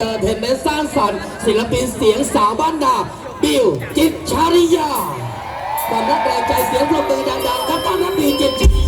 เตอร์เทนเมนสร้างสรรค์ศิลปินเสียงสาวบ้านดาบิว จิตชาริยาความรักแรงใจเสียงปรบมือดังๆกับต้อนรับบิวจิตชาริยา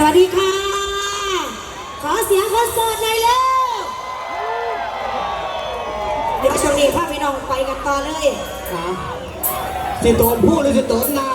สวัสดีค่ะ ขอเสียงคอนสดร์หน่อยเร็วเดี๋ยวช่วงนี้พาพี่น้องไปกันต่อเลย ครับสิโตนพูดหรือสิโตนนา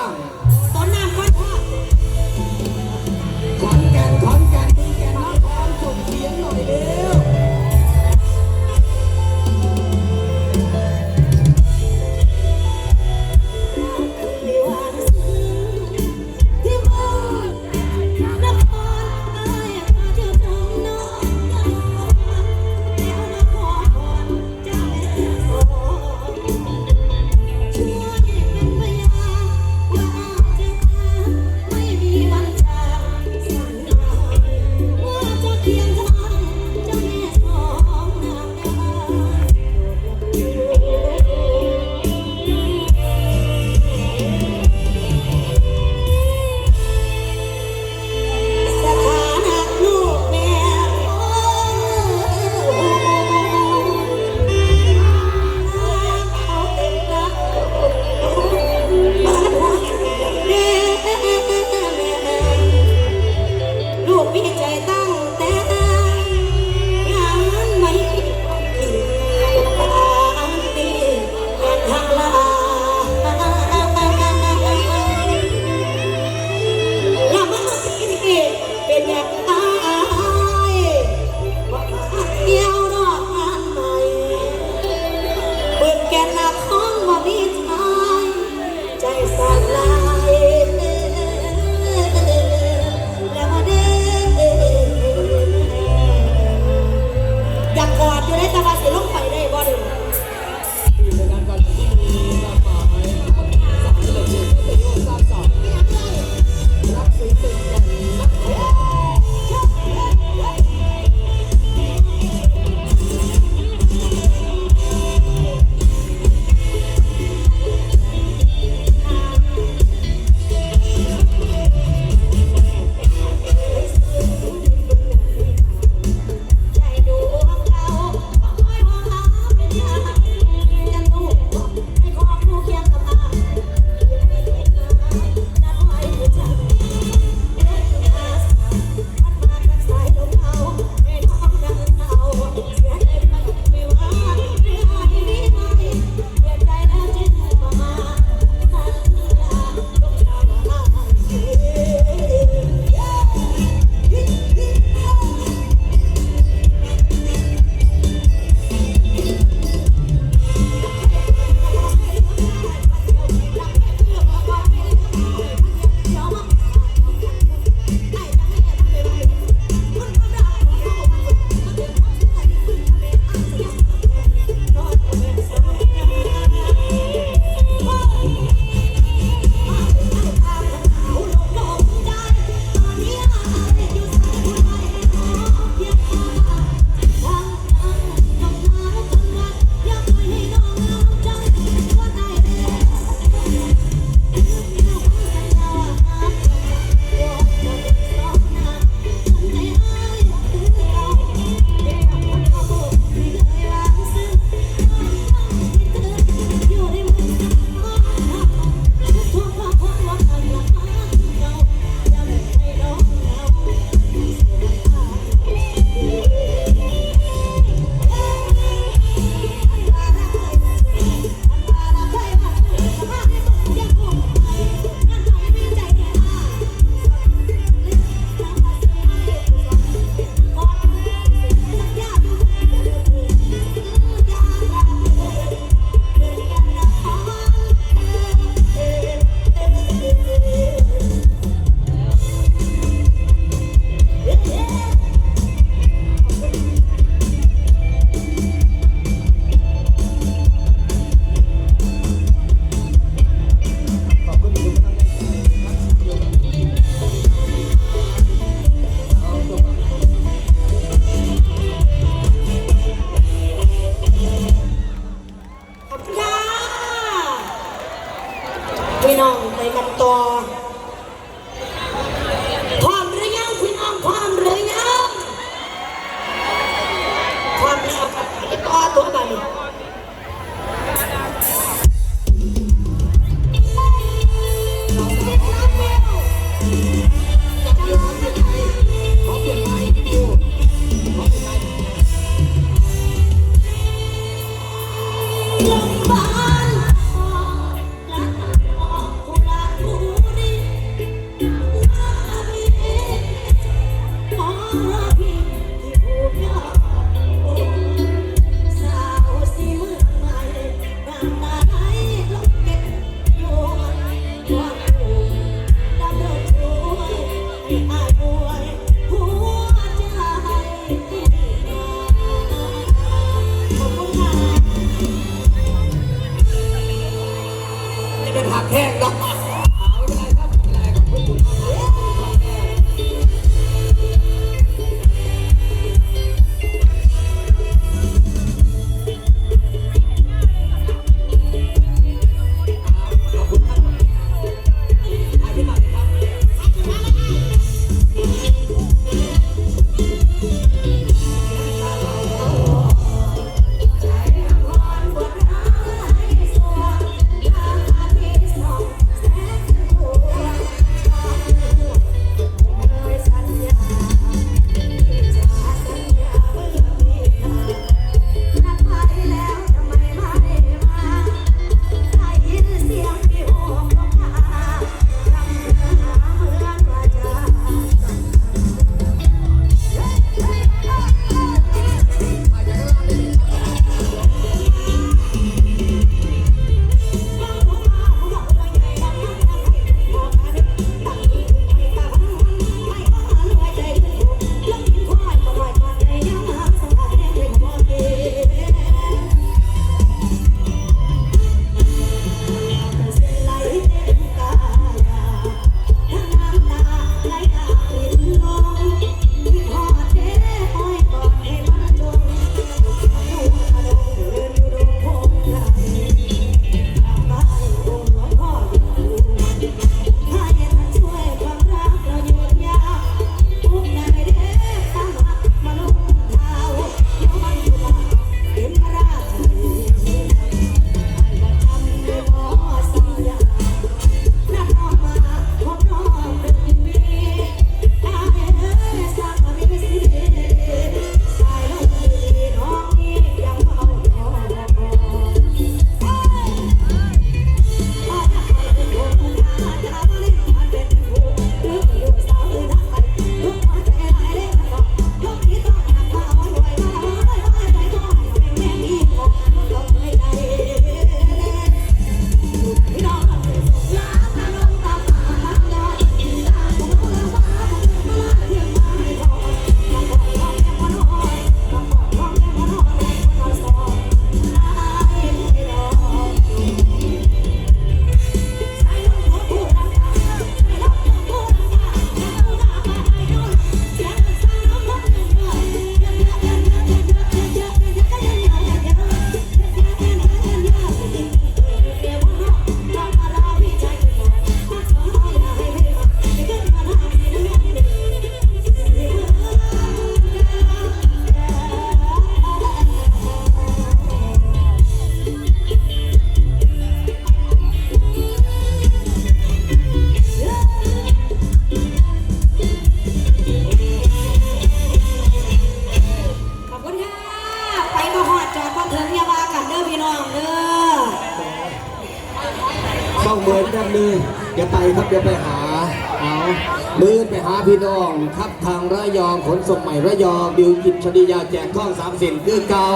นส่งใหม่ระยองบิวจิตชนิยาแจกท่องสามสินคือเก่า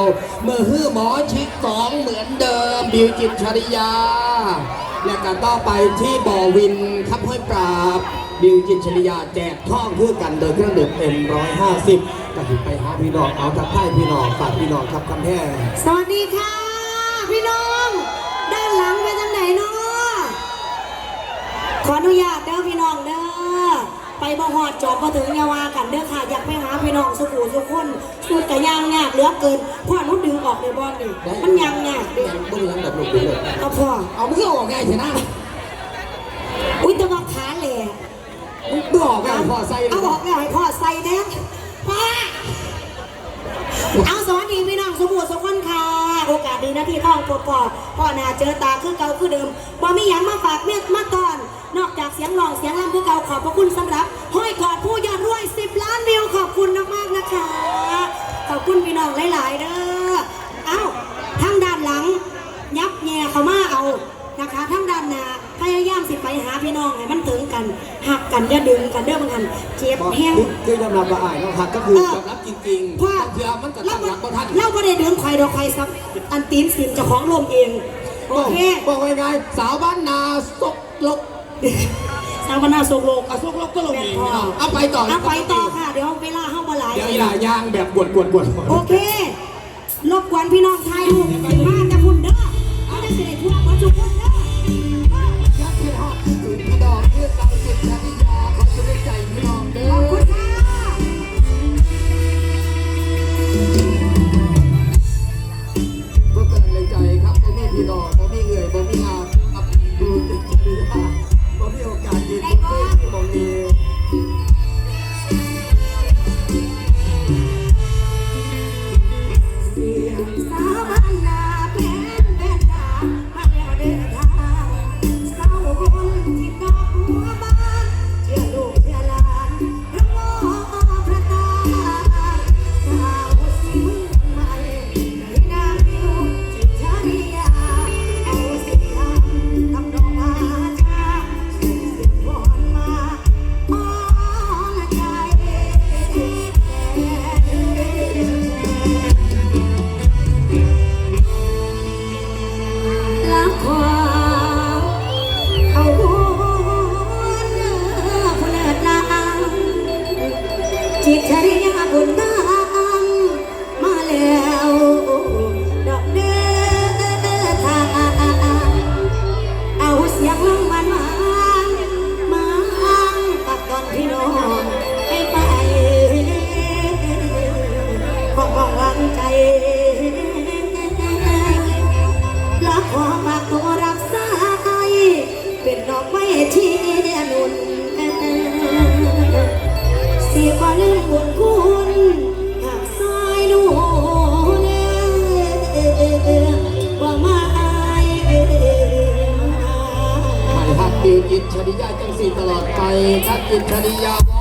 เมื่อฮื้อหมอชิดสองเหมือนเดิม บิวจิตชนิยา และการต่อไปที่บ่อวินครับห้วยปราบ บิวจิตชนิยาแจกท่องเพื่อกันโดยเครื่องดื่มเอ็มร้อยห้าสิบก็ถึงไปหาพี่น้องเอาทักทายพี่น้องฝากพี่น้องครับคำแพงสวัสดีค่ะ พี่น้อง ด้านหลังไปทางไหนเนาะขออนุญาตเด้อพี่น้องเด้อ ไปบ่หอดจอบมาถึงยาวากันเด้อค่ะ อยากไปหาพี่น้องสุขุสุขคนสุดกะยางยากเหลือเกินพ่อนุดดึงออกเลยบอลนี่มันยังยากเด็เด้กไม่ได้ยังแบบหนุกเลยเอาพ่อเอาไม่ออกไงชนะอุ้ยแตะว่าขาแหล่มึงไม่ออกไงพ่อใส่เอาออกแล้วให้พ่อใส่เด้อพ่อเอาสวัสดีพี่น้องสมุทรสงครามค่ะ โอกาสดีนะที่ท่องปอปอพ่อหน้าเจอตาคือเก่าคือเดิมบ่มีหยังมาฝากเมียมาตอน นอกจากเสียงร้องเสียงรำคือเก่าขอบพระคุณสำหรับห้อยกอดผู้ยอดรวย 10 ล้านวิวขอบคุณมากๆนะคะ ขอบคุณพี่น้องหลายๆเด้อเอ้าทางด้านหลัง ยับแย่เขามาเอานะคะทั้งด้านหน้า ยายามสิไปหาพี่น้องให้มันถึงกันหักกันอย่าดึงกันเด้อมันหันเจ็บบอกแห้งคือยอมรับว่าอายน้องหักก็คือยอมรับจริงๆเพราะเพื่อมันก็เราตั้งหลักบ่ทันเราก็ได้ดึงใครดอกใครซับอันตีนสินเจ้าของลมเองโอเคบอกว่าไงสาวบ้านนาซกลกสาวนาโศกโลกอะซกลกก็ลงแม่เองพ่อเอาไปต่อเอาไปต่อค่ะเดี๋ยวเวลาเข้ามาหลายเดี๋ยวอีหลายางแบบกวดกวดกวดโอเครบกวนพี่น้องไทยลูก มา